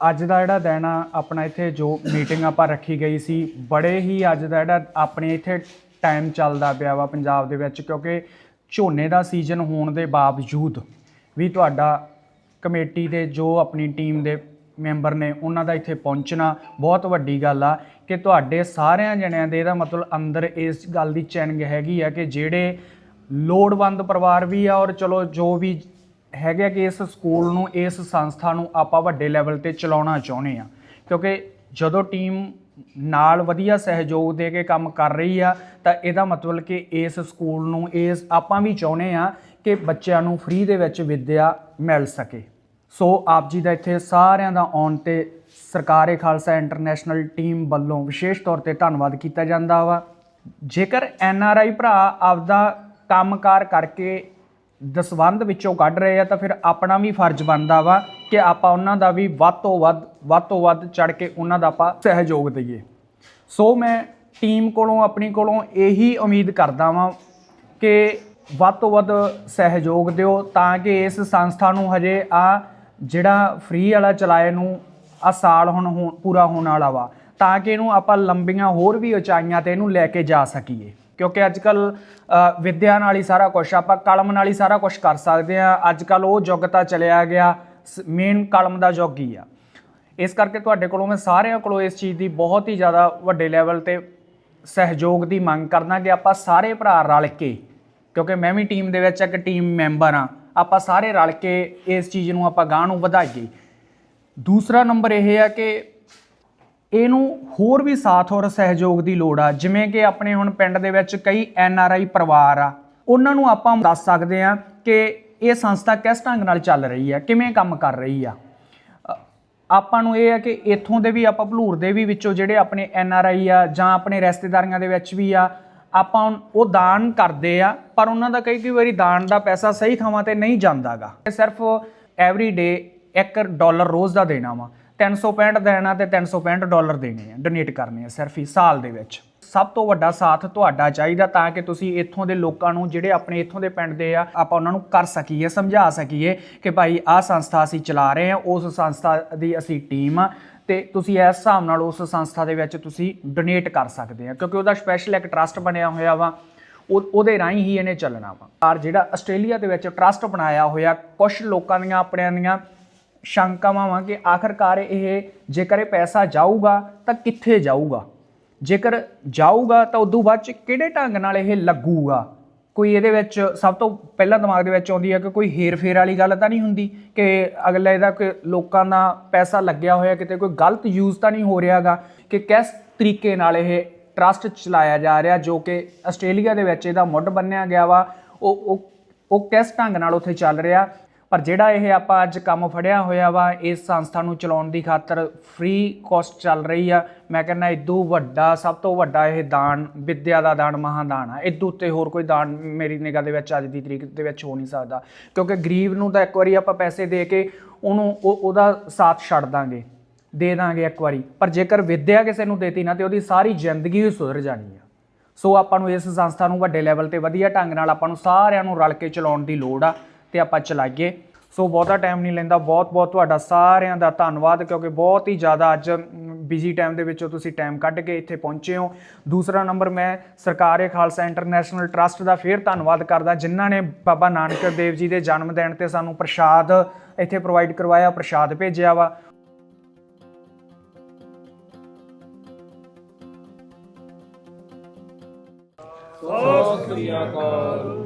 ਅੱਜ ਦਾ ਜਿਹੜਾ ਦਿਨ ਆ, ਆਪਣਾ ਇੱਥੇ ਜੋ ਮੀਟਿੰਗ ਆਪਾਂ ਰੱਖੀ ਗਈ ਸੀ, ਬੜੇ ਹੀ ਅੱਜ ਦਾ ਜਿਹੜਾ ਆਪਣੇ ਇੱਥੇ ਟਾਈਮ ਚੱਲਦਾ ਪਿਆ ਵਾ ਪੰਜਾਬ ਦੇ ਵਿੱਚ, ਕਿਉਂਕਿ ਝੋਨੇ ਦਾ ਸੀਜ਼ਨ ਹੋਣ ਦੇ ਬਾਵਜੂਦ ਵੀ ਤੁਹਾਡਾ ਕਮੇਟੀ ਦੇ ਜੋ ਆਪਣੀ ਟੀਮ ਦੇ ਮੈਂਬਰ ਨੇ, ਉਹਨਾਂ ਦਾ ਇੱਥੇ ਪਹੁੰਚਣਾ ਬਹੁਤ ਵੱਡੀ ਗੱਲ ਆ ਕਿ ਤੁਹਾਡੇ ਸਾਰਿਆਂ ਜਣਿਆਂ ਦੇ ਇਹਦਾ ਮਤਲਬ ਅੰਦਰ ਇਸ ਗੱਲ ਦੀ ਚੈਨਿੰਗ ਹੈਗੀ ਆ ਕਿ ਜਿਹੜੇ ਲੋੜਵੰਦ ਪਰਿਵਾਰ ਵੀ ਆ ਔਰ ਚਲੋ ਜੋ ਵੀ ਹੈਗੇ ਆ ਕਿ ਇਸ ਸਕੂਲ ਨੂੰ, ਇਸ ਸੰਸਥਾ ਨੂੰ ਆਪਾਂ ਵੱਡੇ ਲੈਵਲ ਤੇ ਚਲਾਉਣਾ ਚਾਹੁੰਦੇ ਆ ਕਿਉਂਕਿ ਜਦੋਂ ਟੀਮ ਨਾਲ ਵਧੀਆ ਸਹਿਯੋਗ ਦੇ ਕੇ ਕੰਮ ਕਰ ਰਹੀ ਆ, ਤਾਂ ਇਹਦਾ ਮਤਲਬ ਕਿ ਇਸ ਸਕੂਲ ਨੂੰ, ਇਸ ਆਪਾਂ ਵੀ ਚਾਹੁੰਦੇ ਆ ਕਿ ਬੱਚਿਆਂ ਨੂੰ ਫ੍ਰੀ ਦੇ ਵਿੱਚ ਵਿੱਦਿਆ ਮਿਲ ਸਕੇ। ਸੋ ਆਪ ਜੀ ਦਾ ਇੱਥੇ ਸਾਰਿਆਂ ਦਾ ਆਉਣ ਤੇ ਸਰਕਾਰੇ ਖਾਲਸਾ ਇੰਟਰਨੈਸ਼ਨਲ ਟੀਮ ਵੱਲੋਂ ਵਿਸ਼ੇਸ਼ ਤੌਰ ਤੇ ਧੰਨਵਾਦ ਕੀਤਾ ਜਾਂਦਾ ਵਾ। ਜੇਕਰ ਐਨ ਆਰ ਆਈ ਭਰਾ ਆਪਦਾ ਕੰਮਕਾਰ ਕਰਕੇ ਦਸਵੰਧ ਵਿੱਚੋਂ ਕੱਢ ਰਹੇ ਆ, ਤਾਂ ਫਿਰ ਆਪਣਾ ਵੀ ਫਰਜ਼ ਬਣਦਾ ਵਾ ਕਿ ਆਪਾਂ ਉਹਨਾਂ ਦਾ ਵੀ ਵੱਧ ਤੋਂ ਵੱਧ ਵੱਧ ਤੋਂ ਵੱਧ ਚੜ ਕੇ ਉਹਨਾਂ ਦਾ ਆਪਾਂ ਸਹਿਯੋਗ ਦਈਏ। ਸੋ ਮੈਂ ਟੀਮ ਕੋਲੋਂ, ਆਪਣੀ ਕੋਲੋਂ ਇਹੀ ਉਮੀਦ ਕਰਦਾ ਵਾਂ ਕਿ ਵੱਧ ਤੋਂ ਵੱਧ ਸਹਿਯੋਗ ਦਿਓ ਤਾਂ ਕਿ ਇਸ ਸੰਸਥਾ ਨੂੰ ਹਜੇ ਆ ਜਿਹੜਾ ਫ੍ਰੀ ਵਾਲਾ ਚਲਾਏ ਨੂੰ ਆ ਸਾਲ ਹੁਣ ਹੋ- ਪੂਰਾ ਹੋਣ ਵਾਲਾ ਵਾ, ਤਾਂ ਕਿ ਇਹਨੂੰ ਆਪਾਂ ਲੰਬੀਆਂ ਹੋਰ ਵੀ ਉਚਾਈਆਂ ਤੇ ਇਹਨੂੰ ਲੈ ਕੇ ਜਾ ਸਕੀਏ। ਕਿਉਂਕਿ ਅੱਜ ਕੱਲ ਵਿਦਿਆ ਨਾਲ ਹੀ ਸਾਰਾ ਕੁਝ ਆਪਾਂ ਕਲਮ ਨਾਲ ਹੀ ਸਾਰਾ ਕੁਝ ਕਰ ਸਕਦੇ ਆ ਅੱਜ ਕੱਲ ਉਹ ਯੁੱਗ ਤਾਂ ਚਲਿਆ ਗਿਆ ਮੇਨ ਕਲਮ ਦਾ ਯੁੱਗ ਹੀ ਆ। ਇਸ ਕਰਕੇ ਤੁਹਾਡੇ ਕੋਲੋਂ ਮੈਂ ਸਾਰਿਆਂ ਕੋਲੋਂ ਇਸ ਚੀਜ਼ ਦੀ ਬਹੁਤ ਹੀ ਜ਼ਿਆਦਾ ਵੱਡੇ ਲੈਵਲ ਤੇ ਸਹਿਯੋਗ ਦੀ ਮੰਗ ਕਰਦਾ ਕਿ ਆਪਾਂ ਸਾਰੇ ਭਰਾ ਰਲ ਕੇ, ਕਿਉਂਕਿ ਮੈਂ ਵੀ ਟੀਮ ਦੇ ਵਿੱਚ ਇੱਕ ਟੀਮ ਮੈਂਬਰ ਆ ਆਪਾਂ ਸਾਰੇ ਰਲ ਕੇ ਇਸ ਚੀਜ਼ ਨੂੰ ਆਪਾਂ ਗਾਂਹ ਨੂੰ ਵਧਾਈਏ। ਦੂਸਰਾ ਨੰਬਰ ਇਹ ਆ ਕਿ ਇਹਨੂੰ ਹੋਰ ਵੀ ਸਾਥ ਔਰ ਸਹਿਯੋਗ ਦੀ ਲੋੜ ਆ। ਜਿਵੇਂ ਕਿ ਆਪਣੇ ਹੁਣ ਪਿੰਡ ਦੇ ਵਿੱਚ ਕਈ ਐਨ ਆਰ ਆਈ ਪਰਿਵਾਰ ਆ। ਉਹਨਾਂ ਨੂੰ ਆਪਾਂ ਦੱਸ ਸਕਦੇ ਆ ਕਿ ਇਹ ਸੰਸਥਾ ਕਿਸ ਢੰਗ ਨਾਲ ਚੱਲ ਰਹੀ ਆ, ਕਿਵੇਂ ਕੰਮ ਕਰ ਰਹੀ ਆ। ਆਪਾਂ ਨੂੰ ਇਹ ਆ ਕਿ ਇੱਥੋਂ ਦੇ ਵੀ ਆਪਾਂ ਭਲੂਰ ਦੇ ਵੀ ਵਿੱਚੋਂ ਜਿਹੜੇ ਆਪਣੇ ਐਨ ਆਰ ਆਈ ਆ ਜਾਂ ਆਪਣੇ ਰਿਸ਼ਤੇਦਾਰੀਆਂ ਦੇ ਵਿੱਚ ਵੀ ਆ, ਆਪਾਂ ਉਹ ਦਾਨ ਕਰਦੇ ਆ, ਪਰ ਉਹਨਾਂ ਦਾ ਕਈ ਕਈ ਵਾਰੀ ਦਾਨ ਦਾ ਪੈਸਾ ਸਹੀ ਥਾਵਾਂ ਤੇ ਨਹੀਂ ਜਾਂਦਾਗਾ। ਸਿਰਫ ਐਵਰੀ ਡੇ 1 ਡਾਲਰ ਰੋਜ਼ ਦਾ ਦੇਣਾ ਵਾ। 365 ਦੇਣਾ ਤੇ 365 ਡਾਲਰ ਦੇਣੇ ਆ ਡੋਨੇਟ ਕਰਨੇ ਆ ਸਿਰਫ ਹੀ ਸਾਲ ਦੇ ਵਿੱਚ। ਸਭ ਤੋਂ ਵੱਡਾ ਸਾਥ ਤੁਹਾਡਾ ਚਾਹੀਦਾ ਤਾਂ ਕਿ ਤੁਸੀਂ ਇੱਥੋਂ ਦੇ ਲੋਕਾਂ ਨੂੰ, ਜਿਹੜੇ ਆਪਣੇ ਇੱਥੋਂ ਦੇ ਪਿੰਡ ਦੇ ਆ, ਆਪਾਂ ਉਹਨਾਂ ਨੂੰ ਕਰ ਸਕੀਏ, ਸਮਝਾ ਸਕੀਏ ਕਿ ਭਾਈ ਆਹ ਸੰਸਥਾ ਅਸੀਂ ਚਲਾ ਰਹੇ ਹਾਂ, ਉਸ ਸੰਸਥਾ ਦੀ ਅਸੀਂ ਟੀਮ ਆ ਤੇ ਤੁਸੀਂ ਇਸ ਹਿਸਾਬ ਨਾਲ ਉਸ ਸੰਸਥਾ ਦੇ ਵਿੱਚ ਤੁਸੀਂ ਡੋਨੇਟ ਕਰ ਸਕਦੇ ਆ, ਕਿਉਂਕਿ ਉਹਦਾ ਸਪੈਸ਼ਲ ਇੱਕ ਟਰਸਟ ਬਣਿਆ ਹੋਇਆ ਵਾ ਉਹਦੇ ਰਾਹੀਂ ਹੀ ਇਹਨੇ ਚੱਲਣਾ ਵਾ। ਪਰ ਜਿਹੜਾ ਆਸਟ੍ਰੇਲੀਆ ਦੇ ਵਿੱਚ ਟਰਸਟ ਬਣਾਇਆ ਹੋਇਆ ਕੁਝ ਲੋਕਾਂ ਦੀਆਂ, ਆਪਣਿਆਂ ਦੀਆਂ ਸ਼ੰਕਾਵਾਂ ਵਾਂ ਕਿ ਆਖਰਕਾਰ ਇਹ ਜੇਕਰ ਇਹ ਪੈਸਾ ਜਾਊਗਾ ਤਾਂ ਕਿੱਥੇ ਜਾਊਗਾ? ਜੇਕਰ ਜਾਊਗਾ ਤਾਂ ਉਦੋਂ ਬਾਅਦ ਚ ਕਿਹੜੇ ਢੰਗ ਨਾਲ ਇਹ ਲੱਗੂਗਾ? ਕੋਈ ਇਹਦੇ ਵਿੱਚ ਸਭ ਤੋਂ ਪਹਿਲਾਂ ਦਿਮਾਗ ਦੇ ਵਿੱਚ ਆਉਂਦੀ ਹੈ ਕਿ ਕੋਈ ਹੇਰ-ਫੇਰ ਵਾਲੀ ਗੱਲ ਤਾਂ ਨਹੀਂ ਹੁੰਦੀ ਕਿ ਅਗਲੇ ਇਹਦਾ ਕਿ ਲੋਕਾਂ ਦਾ ਪੈਸਾ ਲੱਗਿਆ ਹੋਇਆ, ਕਿਤੇ ਕੋਈ ਗਲਤ ਯੂਜ਼ ਤਾਂ ਨਹੀਂ ਹੋ ਰਿਹਾਗਾ ਕਿ ਕਿਸ ਤਰੀਕੇ ਨਾਲ ਇਹ ਟਰਸਟ ਚਲਾਇਆ ਜਾ ਰਿਹਾ ਜੋ ਕਿ ਆਸਟ੍ਰੇਲੀਆ ਦੇ ਵਿੱਚ ਇਹਦਾ ਮੁੱਢ ਬੰਨਿਆ ਗਿਆ ਵਾ ਉਹ ਉਹ ਕਿਸ ਢੰਗ ਨਾਲ ਉੱਥੇ ਚੱਲ ਰਿਹਾ? ਪਰ ਜਿਹੜਾ ਇਹ ਆਪਾਂ ਅੱਜ ਕੰਮ ਫੜਿਆ ਹੋਇਆ ਵਾ, ਇਸ ਸੰਸਥਾ ਨੂੰ ਚਲਾਉਣ ਦੀ ਖਾਤਰ ਫ੍ਰੀ ਕਾਸਟ ਚੱਲ ਰਹੀ ਆ। ਮੈਂ ਕਹਿੰਦਾ ਇਦੋਂ ਵੱਡਾ, ਸਭ ਤੋਂ ਵੱਡਾ ਇਹ ਦਾਨ, ਵਿਦਿਆ ਦਾ ਦਾਨ, ਮਹਾਦਾਨ ਆ। ਇਦੋਂ ਉੱਤੇ ਹੋਰ ਕੋਈ ਦਾਨ ਮੇਰੀ ਨਿਗਾਹ ਦੇ ਵਿੱਚ ਅੱਜ ਦੀ ਤਰੀਕ ਦੇ ਵਿੱਚ ਹੋ ਨਹੀਂ ਸਕਦਾ। ਕਿਉਂਕਿ ਗਰੀਬ ਨੂੰ ਤਾਂ ਇੱਕ ਵਾਰੀ ਆਪਾਂ ਪੈਸੇ ਦੇ ਕੇ ਉਹਨੂੰ ਉਹ- ਉਹਦਾ ਸਾਥ ਛੱਡ ਦਾਂਗੇ, ਦੇ ਦਾਂਗੇ ਇੱਕ ਵਾਰੀ। ਪਰ ਜੇਕਰ ਵਿਦਿਆ ਕਿਸੇ ਨੂੰ ਦੇਤੀ ਨਾ, ਤੇ ਉਹਦੀ ਸਾਰੀ ਜ਼ਿੰਦਗੀ ਹੀ ਸੁਧਰ ਜਾਣੀ ਆ। ਸੋ ਆਪਾਂ ਨੂੰ ਇਸ ਸੰਸਥਾ ਨੂੰ ਵੱਡੇ ਲੈਵਲ ਤੇ ਵਧੀਆ ਢੰਗ ਨਾਲ ਆਪਾਂ ਨੂੰ ਸਾਰਿਆਂ ਨੂੰ ਰਲ ਕੇ ਚਲਾਉਣ ਦੀ ਲੋੜ ਆ। ਤੇ ਆਪਾਂ ਚਲਾਈਏ। ਸੋ ਬਹੁਤਾ ਟਾਈਮ ਨਹੀਂ ਲੈਂਦਾ। ਬਹੁਤ ਬਹੁਤ ਤੁਹਾਡਾ ਸਾਰਿਆਂ ਦਾ ਧੰਨਵਾਦ, ਕਿਉਂਕਿ ਬਹੁਤ ਹੀ ਜ਼ਿਆਦਾ ਅੱਜ ਬਿਜ਼ੀ ਟਾਈਮ ਦੇ ਵਿੱਚੋਂ ਤੁਸੀਂ ਟਾਈਮ ਕੱਢ ਕੇ ਇੱਥੇ ਪਹੁੰਚੇ ਹੋ। ਦੂਸਰਾ ਨੰਬਰ ਮੈਂ ਸਰਕਾਰੇ ਖਾਲਸਾ ਇੰਟਰਨੈਸ਼ਨਲ ਟਰਸਟ ਦਾ ਫੇਰ ਧੰਨਵਾਦ ਕਰਦਾ, ਜਿਨ੍ਹਾਂ ਨੇ ਬਾਬਾ ਨਾਨਕ ਦੇਵ ਜੀ ਦੇ ਜਨਮ ਦਿਨ ਤੇ ਸਾਨੂੰ ਪ੍ਰਸ਼ਾਦ ਇੱਥੇ ਪ੍ਰੋਵਾਈਡ ਕਰਵਾਇਆ, ਪ੍ਰਸ਼ਾਦ ਭੇਜਿਆ ਵਾ। ਬੋਲੇ